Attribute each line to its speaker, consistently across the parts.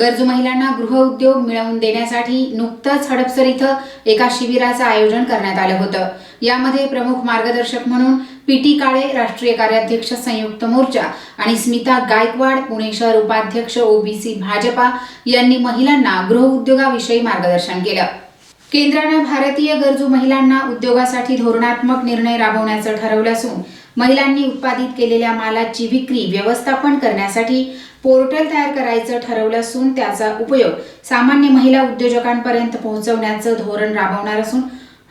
Speaker 1: गरजू महिलांना गृहउद्योग मिळवून देण्यासाठी नुकतंच हडपसर इथं एका शिबिराचं आयोजन करण्यात आलं होतं. यामध्ये प्रमुख मार्गदर्शक म्हणून पीटी काळे राष्ट्रीय कार्याध्यक्ष संयुक्त मोर्चा आणि स्मिता गायकवाड पुणे शहर उपाध्यक्ष ओबीसी भाजपा यांनी महिलांना गृहउद्योगाविषयी मार्गदर्शन केलं. केंद्रानं भारतीय गरजू महिलांना उद्योगासाठी धोरणात्मक निर्णय राबवण्याचं ठरवलं असून महिलांनी उत्पादित केलेल्या मालाची विक्री व्यवस्थापन करण्यासाठी पोर्टल तयार करायचं ठरवलं असून त्याचा उपयोग सामान्य महिला उद्योजकांपर्यंत पोहोचवण्याचं धोरण राबवणार असून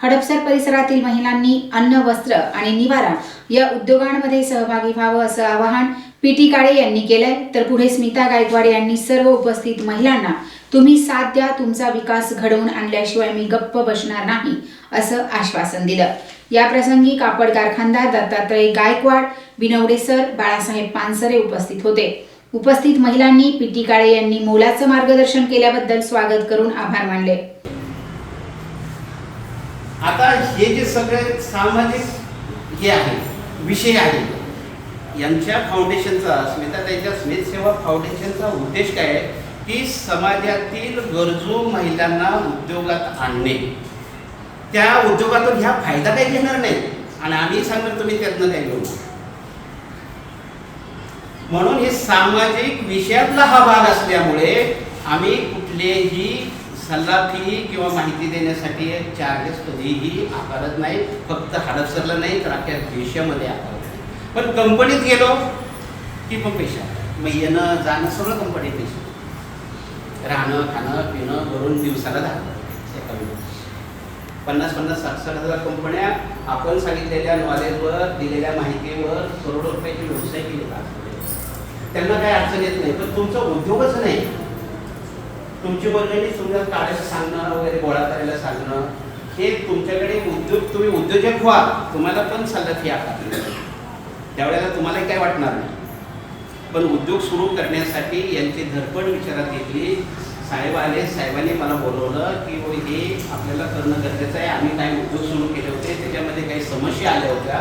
Speaker 1: हडपसर परिसरातील महिलांनी अन्न वस्त्र आणि निवारा या उद्योगांमध्ये सहभागी व्हावं असं आवाहन पीटी काळे यांनी केलंय. तर पुढे स्मिता गायकवाड यांनी सर्व उपस्थित महिलांना तुम्ही साथ द्या तुमचा विकास घडवून आणल्याशिवाय मी गप्प बसणार नाही असं आश्वासन दिलं. या प्रसंगी कापड कारखानदार दत्तात्रय गायकवाड बिनवडे सर बाळासाहेब पानसरे उपस्थित होते. उपस्थित महिलांनी पीटी काळे यांनी मोलाचं मार्गदर्शन केल्याबद्दल स्वागत करून आभार मानले.
Speaker 2: आता हे जे सगळे सामाजिक हे आहे विषय आहे यांच्या फाउंडेशनचा स्मिता त्यांच्या स्मित सेवा फाउंडेशनचा उद्देश काय आहे? की समाजातील गरजू महिलांना उद्योगात आणणे. त्या उद्योगातून ह्या फायदा काही घेणार नाही. आणि आम्ही सांगणार तुम्ही त्यातनं काही घेऊ. म्हणून हे सामाजिक विषयातला हा भाग असल्यामुळे आम्ही कुठलेही सल्ला फी किंवा माहिती देण्यासाठी चार्जेस कधीही आकारत नाही. फक्त हडपसरला नाही तर अख्ख्या देशामध्ये आकारत पण कंपनीत गेलो की मग पैसा मग येणं जाणं सगळं कंपनीत पैसे राहणं खाणं पिणं भरून दिवसाला दहा. पन्नास पन्नास साठ साठ हजार कंपन्या आपण सांगितलेल्या नॉलेजवर दिलेल्या माहितीवर करोडो रुपयाचे व्यवसाय केले त्यांना काही अडचण येत नाही. पण तुमचा उद्योगच नाही. तुमची वर्गणी समजा काढायला सांगणं वगैरे गोळा करायला सांगणं हे तुमच्याकडे उद्योग तुम्ही उद्योजक व्हा. तुम्हाला पण सल्ला फी आकारली त्यावेळेला तुम्हाला काय वाटणार नाही. पण उद्योग सुरू करण्यासाठी यांची धडपड विचारात घेतली. साहेब आले साहेबांनी मला बोलवलं की हो हे आपल्याला करणं गरजेचं आहे. आम्ही काही उद्योग सुरू केले होते. त्याच्यामध्ये काही समस्या आल्या होत्या.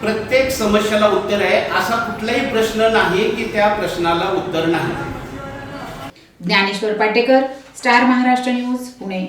Speaker 2: प्रत्येक समस्याला उत्तर आहे. असा कुठलाही प्रश्न नाही की त्या प्रश्नाला उत्तर नाही.
Speaker 1: Dnyaneshwar Patekar Star Maharashtra news Pune.